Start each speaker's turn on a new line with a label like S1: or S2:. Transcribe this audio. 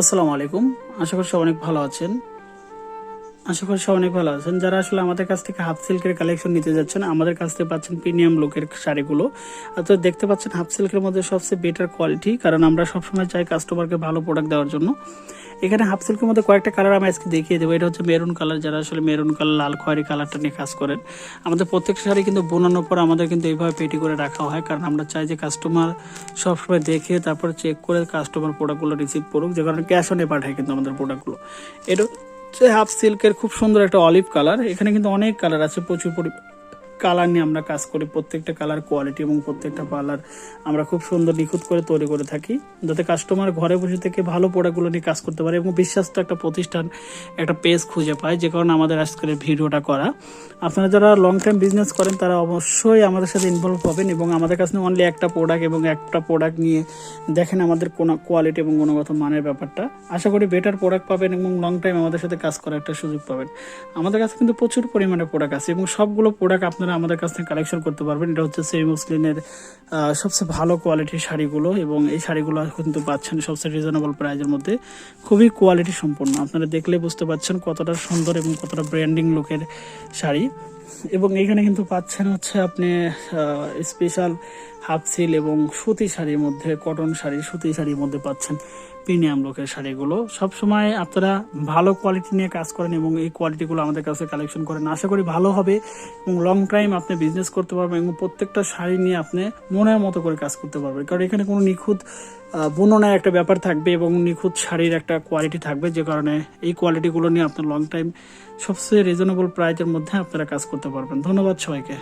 S1: আসসালামু আলাইকুম। আশা করি সব অনেক ভালো আছেন। আশা করি অনেক ভালো আছেন। যারা আসলে আমাদের কাছ থেকে হাফ সিল্কের কালেকশন নিতে যাচ্ছেন, আমাদের কাছ থেকে পাচ্ছেন প্রিমিয়াম লুকের শাড়িগুলো। তো দেখতে পাচ্ছেন হাফ সিল্কের মধ্যে সবচেয়ে বেটার কোয়ালিটি কারণ আমরা সবসময় চাই কাস্টমারকে ভালো প্রোডাক্ট দেওয়ার জন্য। এখানে হাফ সিল্কের মধ্যে কয়েকটা কালার আমি আজকে দেখিয়ে দেবো। এটা হচ্ছে মেরুন কালার যারা আসলে মেরুন কালার লাল খয়েরি কালারটা নিয়ে কাজ করেন। আমাদের প্রত্যেক শাড়ি কিন্তু বোনানোর পর আমাদের কিন্তু এইভাবে পেটি করে রাখা হয়, কারণ আমরা চাই যে কাস্টমার সবসময় দেখে, তারপর চেক করে কাস্টমার প্রোডাক্টগুলো রিসিভ করুক। যে কারণে ক্যাশ অনে পাঠায় কিন্তু আমাদের প্রোডাক্টগুলো এটা হচ্ছে হাফ সিল্কের খুব সুন্দর একটা অলিভ কালার এখানে কিন্তু অনেক কালার আছে, প্রচুর পরি কালার নিয়ে আমরা কাজ করি। প্রত্যেকটা কালার কোয়ালিটি এবং প্রত্যেকটা কালার আমরা খুব সুন্দর নিখুঁত করে তৈরি করে থাকি। যাতে কাস্টমার ঘরে বসে থেকে ভালো প্রোডাক্টগুলো নিয়ে কাজ করতে পারে এবং বিশ্বাসটা একটা প্রতিষ্ঠান, একটা পেজ খুঁজে পায়, যে কারণে আমাদের আজকের ভিডিওটা করা। আপনারা যারা লং টাইম বিজনেস করেন, তারা অবশ্যই আমাদের সাথে ইনভলভ হবেন এবং আমাদের কাছে অনলি একটা প্রোডাক্ট এবং একটা প্রোডাক্ট নিয়ে দেখেন আমাদের কোনো কোয়ালিটি এবং গুণগত মানের ব্যাপারটা। আশা করি বেটার প্রোডাক্ট পাবেন এবং লং টাইম আমাদের সাথে কাজ করার একটা সুযোগ পাবেন। আমাদের কাছে কিন্তু প্রচুর পরিমাণে প্রোডাক্ট আছে এবং সবগুলো প্রোডাক্ট আপনারা আমাদের কাছ থেকে কালেকশন করতে পারবেন। এটা হচ্ছে সেই মুসলিনের সবচেয়ে ভালো কোয়ালিটির শাড়িগুলো এবং এই শাড়িগুলো কিন্তু পাচ্ছেন সবচেয়ে রিজনেবল প্রাইজের মধ্যে। খুবই কোয়ালিটি সম্পন্ন। আপনারা দেখলে বুঝতে পারছেন কতটা সুন্দর এবং কতটা ব্র্যান্ডিং লুকের শাড়ি। এবং এখানে কিন্তু পাচ্ছেন হচ্ছে আপনি স্পেশাল হাফ সিল এবং সুতি শাড়ির মধ্যে কটন শাড়ি, সুতি শাড়ির মধ্যে পাচ্ছেন প্রিমিয়াম লোকের শাড়িগুলো। সবসময় আপনারা ভালো কোয়ালিটি নিয়ে কাজ করেন এবং এই কোয়ালিটিগুলো আমাদের কাছে কালেকশন করেন। আশা করি ভালো হবে এবং লং টাইম আপনি বিজনেস করতে পারবেন এবং প্রত্যেকটা শাড়ি নিয়ে আপনি মনের মতো করে কাজ করতে পারবেন। কারণ এখানে কোনো নিখুঁত বুননের একটা ব্যাপার থাকবে এবং নিখুঁত শাড়ির একটা কোয়ালিটি থাকবে, যে কারণে এই কোয়ালিটিগুলো নিয়ে আপনার লং টাইম সবচেয়ে রিজনেবল প্রাইজের মধ্যে আপনারা কাজ করতে পারবেন। ধন্যবাদ সবাইকে।